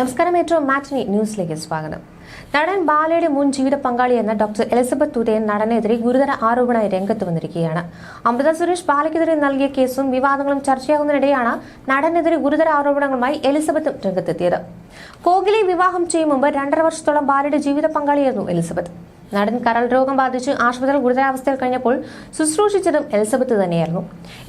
നമസ്കാരം ഏറ്റവും മാറ്റിനി ന്യൂസിലേക്ക് സ്വാഗതം. നടൻ ബാലയുടെ മുൻ ജീവിത പങ്കാളിയെന്ന ഡോക്ടർ എലിസബത്ത് ഉദയൻ നടനെതിരെ ഗുരുതര ആരോപണമായി രംഗത്ത് വന്നിരിക്കുകയാണ്. അമൃത സുരേഷ് ബാലയ്ക്കെതിരെ നൽകിയ കേസും വിവാദങ്ങളും ചർച്ചയാകുന്നതിനിടെയാണ് നടനെതിരെ ഗുരുതര ആരോപണങ്ങളുമായി എലിസബത്തും രംഗത്തെത്തിയത്. കോഹ്ലി വിവാഹം ചെയ്യും മുമ്പ് രണ്ടര വർഷത്തോളം ബാലയുടെ ജീവിത പങ്കാളിയായിരുന്നു എലിസബത്ത്. നടൻ കരൾ രോഗം ബാധിച്ച് ആശുപത്രിയിൽ ഗുരുതരാവസ്ഥയിൽ കഴിഞ്ഞപ്പോൾ ശുശ്രൂഷിച്ചതും എലിസബത്ത് തന്നെയായിരുന്നു.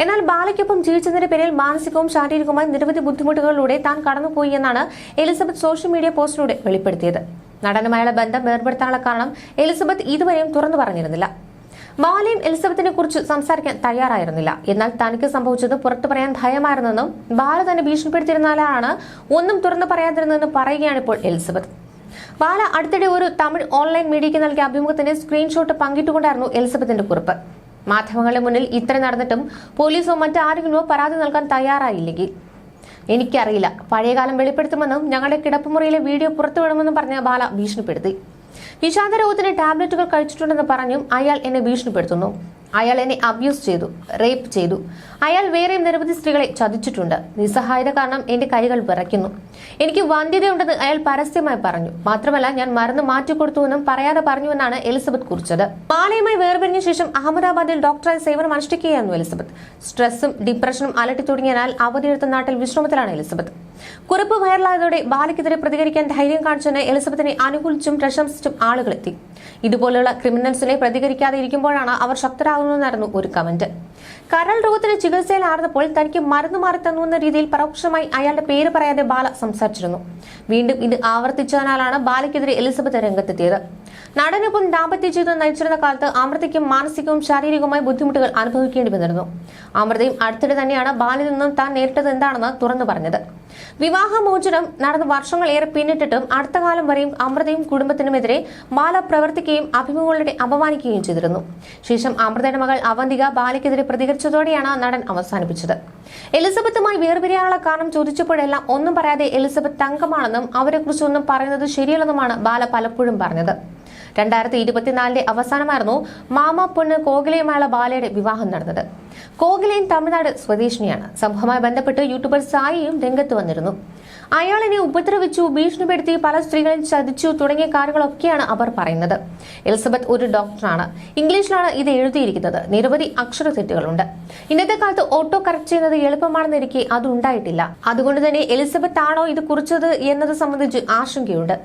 എന്നാൽ ബാലയ്ക്കൊപ്പം ജീവിച്ചതിന്റെ പേരിൽ മാനസികവും ശാരീരികവുമായി നിരവധി ബുദ്ധിമുട്ടുകളിലൂടെ താൻ കടന്നുപോയി എന്നാണ് എലിസബത്ത് സോഷ്യൽ മീഡിയ പോസ്റ്റിലൂടെ വെളിപ്പെടുത്തിയത്. നടനുമായുള്ള ബന്ധം വേർപെടുത്താനുള്ള കാരണം എലിസബത്ത് ഇതുവരെയും തുറന്നു പറഞ്ഞിരുന്നില്ല. ബാലയും എലിസബത്തിനെ കുറിച്ച് സംസാരിക്കാൻ തയ്യാറായിരുന്നില്ല. എന്നാൽ തനിക്ക് സംഭവിച്ചത് പുറത്തു പറയാൻ ഭയമായിരുന്നെന്നും ബാല തന്നെ ഭീഷണിപ്പെടുത്തിയിരുന്നാലാണ് ഒന്നും തുറന്നു പറയാതിരുന്നതെന്ന് പറയുകയാണ് ഇപ്പോൾ എലിസബത്ത്. ബാല അടുത്തിടെ ഒരു തമിഴ് ഓൺലൈൻ മീഡിയയ്ക്ക് നൽകിയ അഭിമുഖത്തിന്റെ സ്ക്രീൻഷോട്ട് പങ്കിട്ടുകൊണ്ടായിരുന്നു എലിസബത്തിന്റെ കുറിപ്പ്. മാധ്യമങ്ങളുടെ മുന്നിൽ ഇത്ര നടന്നിട്ടും പോലീസോ മറ്റാരെങ്കിലുമോ പരാതി നൽകാൻ തയ്യാറായില്ലെങ്കിൽ. എനിക്കറിയില്ല. പഴയകാലം വെളിപ്പെടുത്തുമെന്നും ഞങ്ങളുടെ കിടപ്പുമുറിയിലെ വീഡിയോ പുറത്തുവിടുമെന്നും പറഞ്ഞ ബാല ഭീഷണിപ്പെടുത്തി. വിഷാദരോഗത്തിന് ടാബ്ലറ്റുകൾ കഴിച്ചിട്ടുണ്ടെന്ന് പറഞ്ഞും അയാൾ എന്നെ ഭീഷണിപ്പെടുത്തുന്നു. അയാൾ എന്നെ അബ്യൂസ് ചെയ്തു റേപ്പ് ചെയ്തു. അയാൾ വേറെയും നിരവധി സ്ത്രീകളെ ചതിച്ചിട്ടുണ്ട്. നിസ്സഹായത കാരണം എന്റെ കൈകൾ വിറയ്ക്കുന്നു. എനിക്ക് വന്ധ്യതയുണ്ടെന്ന് അയാൾ പരസ്യമായി പറഞ്ഞു. മാത്രമല്ല ഞാൻ മരുന്ന് മാറ്റിക്കൊടുത്തുവെന്നും പറയാതെ പറഞ്ഞുവെന്നാണ് എലിസബത്ത് കുറിച്ചത്. പാളയുമായി വേർപിരിഞ്ഞ ശേഷം അഹമ്മദാബാദിൽ ഡോക്ടറായി സേവനം അനുഷ്ഠിക്കുകയായിരുന്നു എലിസബത്ത്. സ്ട്രെസ്സും ഡിപ്രഷനും അലട്ടി തുടങ്ങിയതിനാൽ അവധിയെടുത്ത നാട്ടിൽ വിശ്രമത്തിലാണ് എലിസബത്ത്. കുറിപ്പ് വൈറലായതോടെ ബാലയ്ക്കെതിരെ പ്രതികരിക്കാൻ ധൈര്യം കാണിച്ചെന്ന് എലിസബത്തിനെ അനുകൂലിച്ചും പ്രശംസിച്ചും ആളുകളെത്തി. ഇതുപോലെയുള്ള ക്രിമിനൽസിനെ പ്രതികരിക്കാതെ ഇരിക്കുമ്പോഴാണ് അവർ ശക്തരാകുന്നതെന്നായിരുന്നു ഒരു കമന്റ്. കരൾ രോഗത്തിന് ചികിത്സയിലായിരുന്നപ്പോൾ തനിക്ക് മരുന്ന് മാറി എന്ന രീതിയിൽ പരോക്ഷമായി അയാളുടെ പേര് പറയാതെ ബാല സംസാരിച്ചിരുന്നു. വീണ്ടും ഇത് ആവർത്തിച്ചതിനാലാണ് ബാലയ്ക്കെതിരെ എലിസബത്ത് രംഗത്തെത്തിയത്. നടനൊപ്പം ദാമ്പത്യ ജീവിതം നയിച്ചിരുന്ന കാലത്ത് അമൃതയ്ക്കും മാനസികവും ശാരീരികവുമായ ബുദ്ധിമുട്ടുകൾ അനുഭവിക്കേണ്ടി വന്നിരുന്നു. അമൃതയും അടുത്തിടെ തന്നെയാണ് ബാലിൽ നിന്നും താൻ നേരിട്ടത് എന്താണെന്ന് തുറന്നു പറഞ്ഞത്. വിവാഹമോചനം നടന്ന വർഷങ്ങളേറെ പിന്നിട്ടിട്ടും അടുത്ത കാലം വരെയും അമൃതയും കുടുംബത്തിനുമെതിരെ ബാല പ്രവർത്തിക്കുകയും അഭിമുഖങ്ങളുടെ അപമാനിക്കുകയും ചെയ്തിരുന്നു. ശേഷം അമൃതയുടെ മകൾ അവന്തിക ബാലയ്ക്കെതിരെ പ്രതികരിച്ചതോടെയാണ് നടൻ അവസാനിപ്പിച്ചത്. എലിസബത്തുമായി വേർപിരിയാനുള്ള കാരണം ചോദിച്ചപ്പോഴെല്ലാം ഒന്നും പറയാതെ എലിസബത്ത് തങ്കമാണെന്നും അവരെക്കുറിച്ചൊന്നും പറയുന്നത് ശരിയല്ലെന്നുമാണ് ബാല പലപ്പോഴും പറഞ്ഞത്. രണ്ടായിരത്തി ഇരുപത്തിനാലിന്റെ അവസാനമായിരുന്നു മാമ പൊണ്ണ് കോകിലയുമായുള്ള ബാലയുടെ വിവാഹം നടന്നത്. കോകിലയും തമിഴ്നാട് സ്വദേശിനിയാണ്. സംഭവവുമായി ബന്ധപ്പെട്ട് യൂട്യൂബർ സായിയും രംഗത്ത് വന്നിരുന്നു. അയാൾ ഉപദ്രവിച്ചു ഭീഷണിപ്പെടുത്തി പല സ്ത്രീകളെ ചതിച്ചു തുടങ്ങിയ കാര്യങ്ങളൊക്കെയാണ് അവർ പറയുന്നത്. എലിസബത്ത് ഒരു ഡോക്ടറാണ്. ഇംഗ്ലീഷിലാണ് ഇത് എഴുതിയിരിക്കുന്നത്. നിരവധി അക്ഷര തെറ്റുകളുണ്ട്. ഇന്നത്തെ കാലത്ത് ഓട്ടോ കറക്റ്റ് ചെയ്യുന്നത് എളുപ്പമാണെന്നിരിക്കെ അത് ഉണ്ടായിട്ടില്ല. അതുകൊണ്ട് തന്നെ എലിസബത്ത് ആണോ ഇത് കുറിച്ചത് എന്നത് സംബന്ധിച്ച് ആശങ്കയുണ്ട്.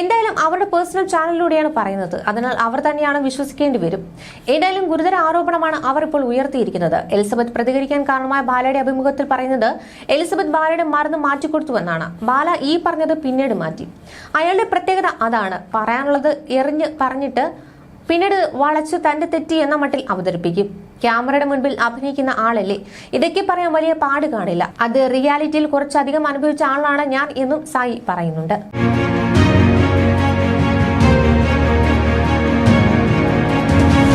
എന്തായാലും അവരുടെ പേഴ്സണൽ ചാനലിലൂടെയാണ് പറയുന്നത്. അതിനാൽ അവർ തന്നെയാണ് വിശ്വസിക്കേണ്ടി വരും. ഏതായാലും ഗുരുതര ആരോപണമാണ് അവർ ഇപ്പോൾ ഉയർത്തിയിരിക്കുന്നത്. എലിസബത്ത് പ്രതികരിക്കാൻ കാരണമായ ബാലയുടെ അഭിമുഖത്തിൽ പറയുന്നത് എലിസബത്ത് ബാലയുടെ മരുന്ന് മാറ്റിക്കൊടുത്തുവെന്നാണ് ബാല ഈ പറഞ്ഞത് പിന്നീട് മാറ്റി. അയാളുടെ പ്രത്യേകത അതാണ്. പറയാനുള്ളത് എറിഞ്ഞ് പറഞ്ഞിട്ട് പിന്നീട് വളച്ച് തന്റെ തെറ്റി എന്ന മട്ടിൽ അവതരിപ്പിക്കും. ക്യാമറയുടെ മുൻപിൽ അഭിനയിക്കുന്ന ആളല്ലേ? ഇതൊക്കെ പറയാൻ വലിയ പാട് കാണില്ല. അത് റിയാലിറ്റിയിൽ കുറച്ചധികം അനുഭവിച്ച ആളാണ് ഞാൻ എന്നും സായി പറയുന്നുണ്ട്.